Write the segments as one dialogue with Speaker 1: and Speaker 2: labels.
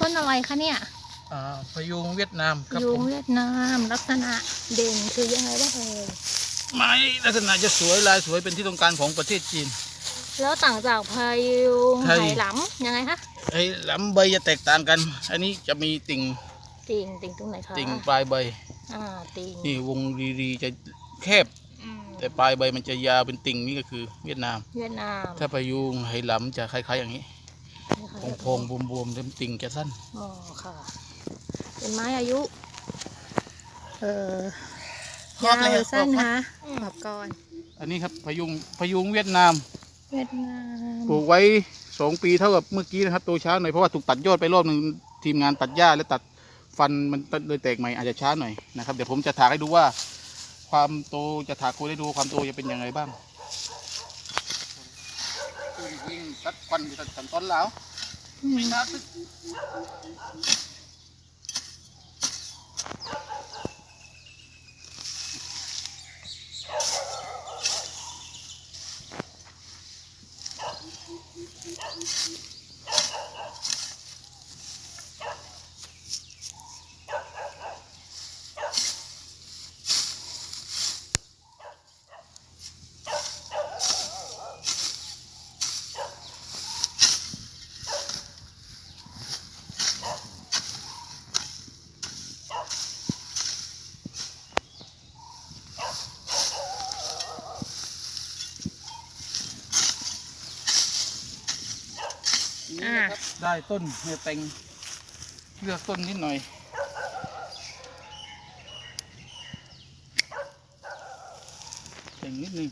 Speaker 1: ต้นอะไรคะเนี่ย
Speaker 2: อ่าพยุงเวียดนามครับ
Speaker 1: ยู
Speaker 2: ผม
Speaker 1: เวียดนามลักษณะเด่นคือยังไงบ้างเอ่ย
Speaker 2: ไม้ลักษณะจะสวยลายสวยเป็นที่ต้องการของประเทศจีน
Speaker 1: แล้วต่างจากพายุง
Speaker 2: ไทย
Speaker 1: ไหหลำยังไงคะ
Speaker 2: ไอ้ลำใบจะแตกต่างกัน อันนี้จะมีติ่ง
Speaker 1: ติ่งติ่งตรงไหนคะ
Speaker 2: ติ่งปลายใบ
Speaker 1: อ่าติ่ง
Speaker 2: นี่วงรีๆจะแคบ
Speaker 1: อืม
Speaker 2: แต่ปลายใบมันจะยาวเป็นติ่งนี่ก็คือเวียดนาม
Speaker 1: เวียดนาม
Speaker 2: ถ้าพยุงไหหลำจะคล้ายๆอย่างนี้
Speaker 1: นะคะ
Speaker 2: โพงๆบวมๆเต็มติ่งจะสั้น
Speaker 1: อ๋อค่ะ เป็นไม้อายุ เออ
Speaker 2: ครอบเลย
Speaker 1: ยาวหรือสั้น
Speaker 2: ครอบ
Speaker 1: คะขอบก่อน
Speaker 2: อันนี้ครับพยุงพยุงเวียดนาม
Speaker 1: เวียดนาม
Speaker 2: ปลูกไว้สองปีเท่ากับเมื่อกี้นะครับโตช้าหน่อยเพราะว่าถูกตัดยอดไปรอบหนึ่งทีมงานตัดหญ้าและตัดฟันมันเลยแตกใหม่อาจจะช้าหน่อยนะครับเดี๋ยวผมจะถากให้ดูว่า ความโตจะถากโคนให้ดูความโตจะเป็นยังไงบ้างวิ่งตัดฟันตัดสันต้นแล้ว
Speaker 1: อืม
Speaker 2: ไม่ น่าตึกนี่นะครับได้ต้นเนี่ยแต่งเลือกต้นนิดหน่อย แต่งนิดนึง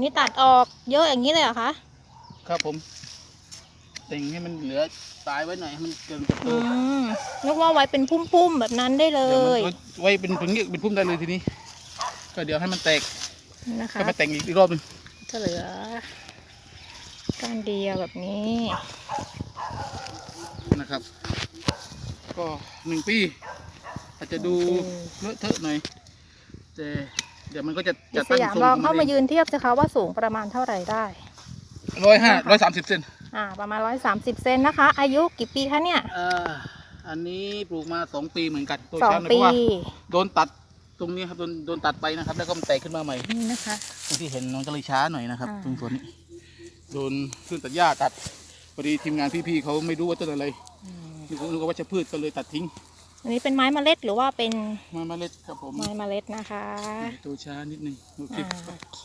Speaker 1: นี่ตัดออกเยอะอย่างนี้เลยเหรอคะ
Speaker 2: ครับผม แต่งให้มันเหลือตายไว้หน่อยให้มันเกินจะโต
Speaker 1: อืมนึกว่าไว้เป็นพุ่มๆแบบนั้นได้เล
Speaker 2: เดี๋ยวมัน
Speaker 1: ย
Speaker 2: ไว้ไว้เป็นเป็นเงี้ยเป็นพุ่มได้เลยทีนี้ ก็เดี๋ยวให้มันแตก
Speaker 1: นะคะ
Speaker 2: ก็มาแต่งอีกรอบหนึง
Speaker 1: จะเหลือก้านเดียวแบบนี้
Speaker 2: นะครับ ก็หนึ่งปี อาจจะดูเลอะเทอะหน่อยแต่เดี๋ยวมันก็จะ
Speaker 1: ดิ
Speaker 2: จะ
Speaker 1: ส
Speaker 2: ตั้ง
Speaker 1: ยาม
Speaker 2: ทรง
Speaker 1: ลอง
Speaker 2: ข
Speaker 1: เข้า
Speaker 2: อง
Speaker 1: มา
Speaker 2: เอง
Speaker 1: ยืนเทียบสิคะว่าสูงประมาณเท่าไหร่ได้
Speaker 2: ร้อยห้าร้อยสามสิบเซน
Speaker 1: อ่า ประมาณร้อยสามสิบเซนนะคะ อายุกี่ปีคะเนี่ย
Speaker 2: อ่าอันนี้ปลูกมาสองปีเหมือนกันตัว
Speaker 1: สอง
Speaker 2: ช้างเลย
Speaker 1: ปี
Speaker 2: เพราะว่าโดนตัดตรงนี้ครับโดนโดนตัดไปนะครับ แล้วก็มันแตกขึ้นมาใหม่
Speaker 1: นี่นะคะ
Speaker 2: ตรงที่เห็นน้องก็เลยช้าหน่อยนะครับ
Speaker 1: อ่า
Speaker 2: ตรงส่วนนี้โดนเครื่องตัดหญ้าตัด พอดีทีมงานพี่ๆเขาไม่รู้ว่าต้นอะไร
Speaker 1: อืม
Speaker 2: นึกว่านึกว่าวัชพืชก็เลยตัดทิ้ง
Speaker 1: อันนี้เป็นไม้เมล็ดหรือว่าเป็น
Speaker 2: มาเมล็ดครับผม
Speaker 1: ไม้เมล็ดนะคะ
Speaker 2: ตัวช้านิดนึงโอเค
Speaker 1: อ่าโอเค